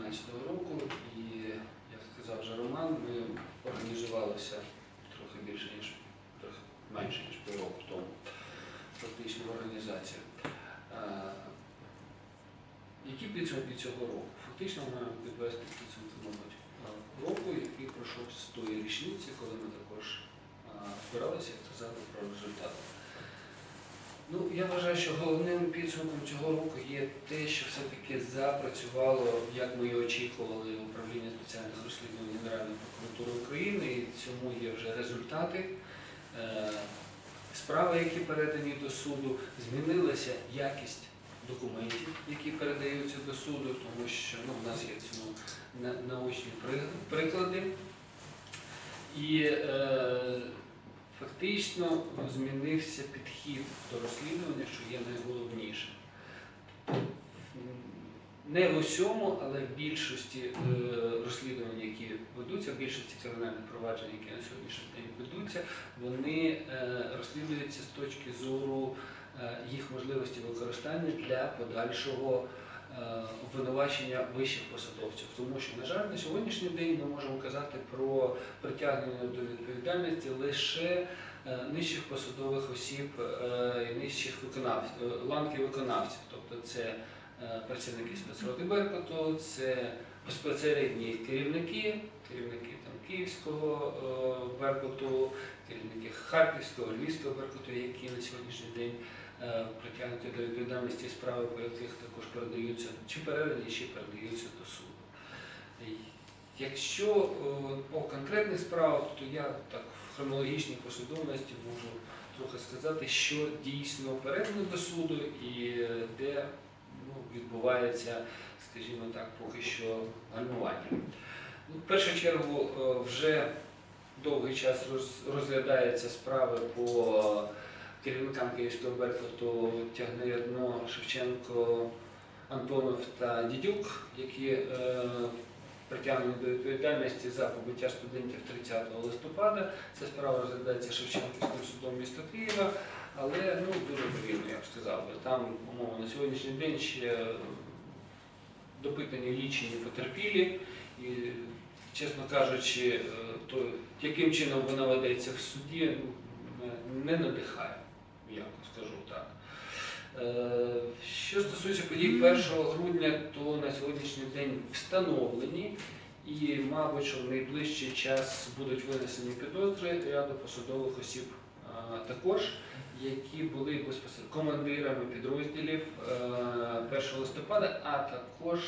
2013 року. І, як сказав вже Роман, ми організувалися трохи більше, ніж трохи менше, ніж півроку тому, фактично в організації. Е, Які підсумки цього року? Фактично ми підвести підсумки, мабуть, е, року, який пройшов з тої річниці, коли ми також е, збиралися і казали про результати. Ну, я вважаю, що головним підсумком цього року є те, що все-таки запрацювало, як ми і очікували, управління спеціальних розслідувань Генеральної прокуратури України, і цьому є вже результати. Е, Справи, які передані до суду, змінилася якість документів, які передаються до суду, тому що ну, в нас є цьому наочні приклади. І е, фактично змінився підхід до розслідування, що є найголовніше. Не в усьому, але в більшості е, розслідувань, які ведуться, в більшості кримінальних проваджень, які на сьогоднішній день ведуться, вони е, розслідуються з точки зору е, їх можливості використання для подальшого обвинувачення вищих посадовців. Тому що, на жаль, на сьогоднішній день ми можемо казати про притягнення до відповідальності лише е, нижчих посадових осіб е, нижчих виконавців, е, ланки виконавців. Тобто це е, працівники спецроти Беркуту, це безпосередні керівники, керівники там, Київського е, Беркуту, керівники Харківського, Львівського Беркуту, які на сьогоднішній день е, притягнуті до відповідальності справи, по яких також передаються, чи передані, чи передаються до суду. Якщо е, по конкретних справах, то я так в хронологічній послідовності можу трохи сказати, що дійсно передано до суду і е, де ну, відбувається, скажімо так, поки що гальмування. Ну, В першу чергу е, вже довгий час роз- розглядається справи по керівникам Київського Беркуту Тягнеєдно, Шевченко, Антонов та Дідюк, які е, притягнені до відповідальності за побиття студентів 30 листопада. Ця справа розглядається Шевченківським судом міста Києва, але ну, дуже повільно, я б сказав. Там, умовно, на сьогоднішній день ще допитані лічені потерпілі, і, чесно кажучи, е, то яким чином вона ведеться в суді, ну, не надихає, м'яко скажу так. Е, Що стосується подій 1 грудня, то на сьогоднішній день встановлені і, мабуть, що в найближчий час будуть винесені підозри ряду посадових осіб також, які були командирами підрозділів е, 1 листопада, а також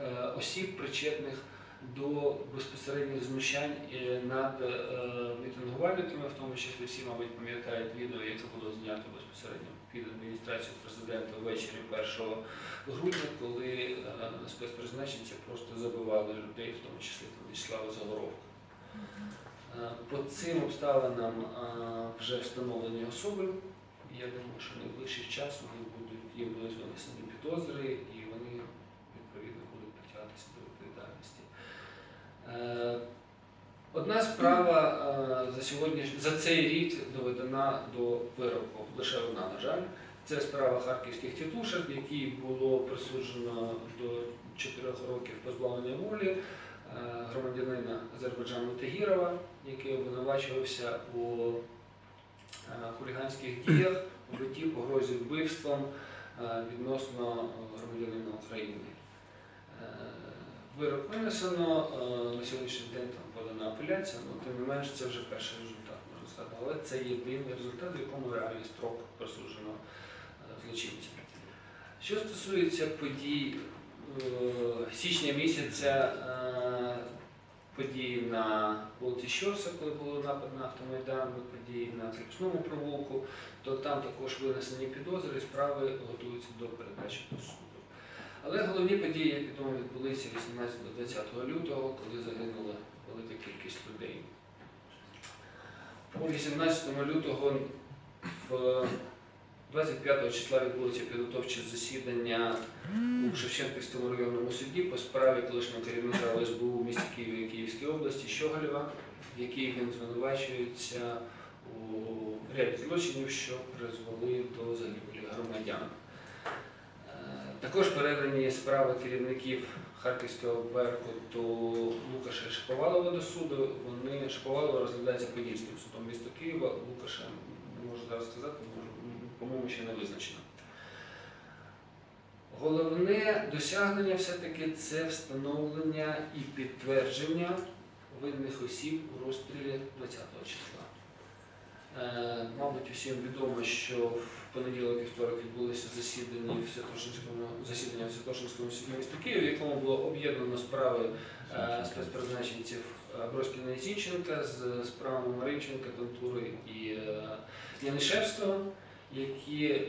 е, осіб, причетних до безпосередніх знущань е, над е, мітингувальниками, в тому числі всі, мабуть, пам'ятають відео, яке було знято безпосередньо під адміністрацією президента ввечері 1 грудня, коли е, спецпризначенці просто забивали людей, в тому числі Вячеслава Загоровка. Е, По цим обставинам е, вже встановлені особи. Я думаю, що найближчий час вони будуть їм будуть винесені підозри і вони відповідно будуть притягатися до відповідальності. Е, Одна справа е, за сьогодні за цей рік доведена до вироку. Лише одна, на жаль. Це справа харківських тітушок, якій було присуджено до 4 років позбавлення волі е, громадянина Азербайджану Тагірова, який обвинувачувався у е, хуліганських діях, убитті, погрозі вбивством відносно громадянина України. Вирок винесено, е, на сьогоднішній день там подана апеляція, але тим не менш це вже перший результат, можна сказати. Але це єдиний результат, в якому реальний строк присуджено е, злочинцям. Що стосується подій е, січня місяця, події на вулиці Щорса, коли було напад на автомайдан, події на кріпсному провулку, то там також винесені підозри, і справи готуються до передачі до суду. Але головні події, як відомо, відбулися 18 до 20 лютого, коли загинула велика кількість людей. По 18 лютого в 25 числа відбулося підготовче засідання у Шевченківському районному суді по справі колишнього керівника ОСБУ в місті Києві і Київській області Щоголєва, в якій він звинувачується у ряді злочинів, що призвели до загибелі громадян. Також передані справи керівників Харківського Беркуту Лукаша і Шаповалова до суду. Вони Шаповалова розглядається Подільським судом міста Києва. Лукаша можу зараз сказати, по-моєму, ще не визначено. Головне досягнення все-таки це встановлення і підтвердження винних осіб у розстрілі 20 числа. Е, Мабуть, усім відомо, що в понеділок і вівторок відбулися засідання в Святошинському засідання в Святошинському суді міста Києва, в якому було об'єднано справи е, спецпризначенців е, Броскіна і Зінченка з справами Маринченка, Тантури і Янишевського, які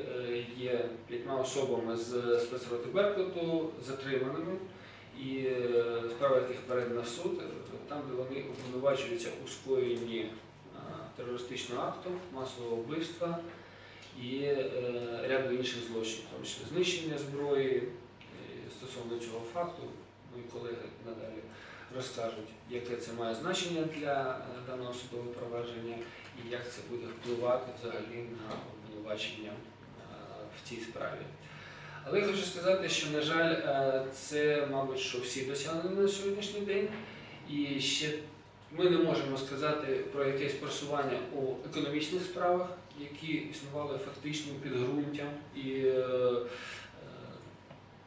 є п'ятьма особами з спецроти Беркуту затриманими, і справа яких передана в суд, там, де вони обвинувачуються у скоєнні терористичного акту, масового вбивства і е, ряду інших злочинів, тому числі знищення зброї. Е, Стосовно цього факту, мої колеги надалі розкажуть, яке це має значення для е, даного судового провадження і як це буде впливати взагалі на обвинувачення е, в цій справі. Але я хочу сказати, що, на жаль, це, мабуть, що всі досягнення на сьогоднішній день. І ще ми не можемо сказати про якесь просування у економічних справах, які існували фактичним підґрунтям і е, е,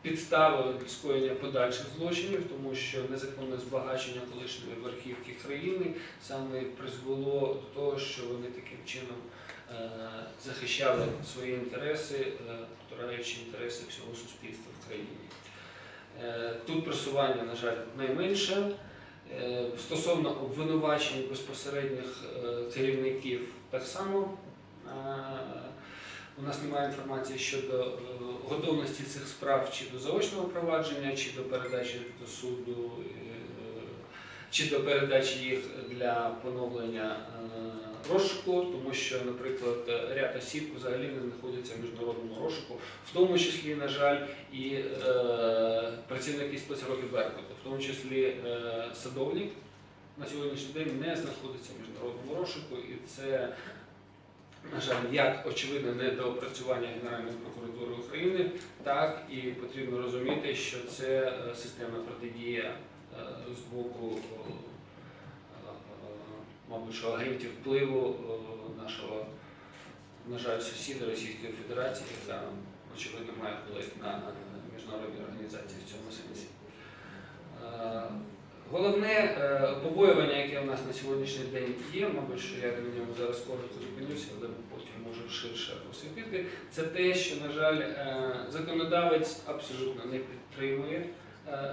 підставою скоєння подальших злочинів, тому що незаконне збагачення колишньої верхівки країни саме призвело до того, що вони таким чином е, захищали свої інтереси, потураючи інтереси всього суспільства в країні. Тут просування, на жаль, найменше. Е, Стосовно обвинувачень безпосередніх е, керівників, так само е, у нас немає інформації щодо готовності цих справ чи до заочного провадження, чи до передачі до суду, чи до передачі їх для поновлення е, розшуку, тому що, наприклад, ряд осіб взагалі не знаходяться в міжнародному розшуку, в тому числі, на жаль, і е, працівники спецроки Беркуту, в тому числі е, садовник на сьогоднішній день не знаходиться в міжнародному розшуку, і це, на жаль, як очевидне недоопрацювання Генеральної прокуратури України, так і потрібно розуміти, що це е, системна протидія з боку, е, е, мабуть, що агентів впливу е, нашого, на жаль, сусіда Російської Федерації, яка, очевидно, має вплив на міжнародні організації в цьому сенсі. Е, Головне е, побоювання, яке у нас на сьогоднішній день є, мабуть, що я на ньому зараз коротко зупинюся, але потім можу ширше освітити, це те, що, на жаль, е, законодавець абсолютно не підтримує е,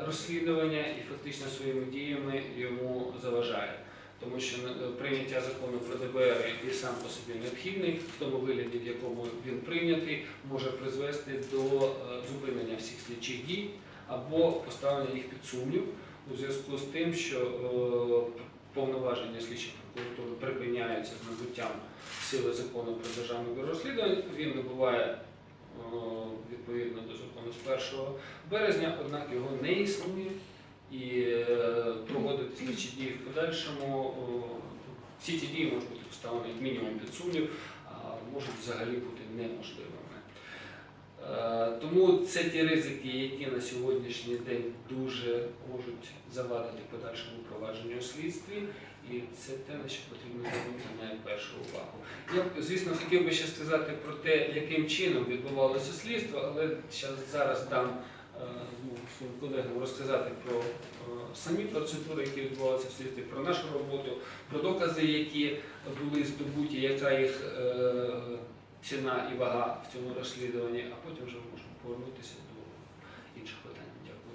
розслідування і фактично своїми діями йому заважає. Тому що е, прийняття закону про ДБР, який сам по собі необхідний, в тому вигляді, в якому він прийнятий, може призвести до е, зупинення всіх слідчих дій або поставлення їх під сумнів у зв'язку з тим, що е, повноваження слідчих прокуратури припиняються з набуттям сили закону про державне бюро розслідувань. Він набуває е, відповідно до закону з 1 березня, однак його не існує. І проводити проводити слідчі дії в подальшому. е, Всі ці дії можуть бути поставлені мінімум під сумнів, а можуть взагалі бути неможливими. Тому це ті ризики, які на сьогоднішній день дуже можуть завадити подальшому провадженню слідстві, і це те, на що потрібно звернути найпершу увагу. Я звісно, хотів би ще сказати про те, яким чином відбувалося слідство, але зараз дам е, своїм колегам розказати про самі процедури, які відбувалися в слідстві, про нашу роботу, про докази, які були здобуті, яка їх е, ціна і вага в цьому розслідуванні, а потім вже можемо повернутися до інших питань.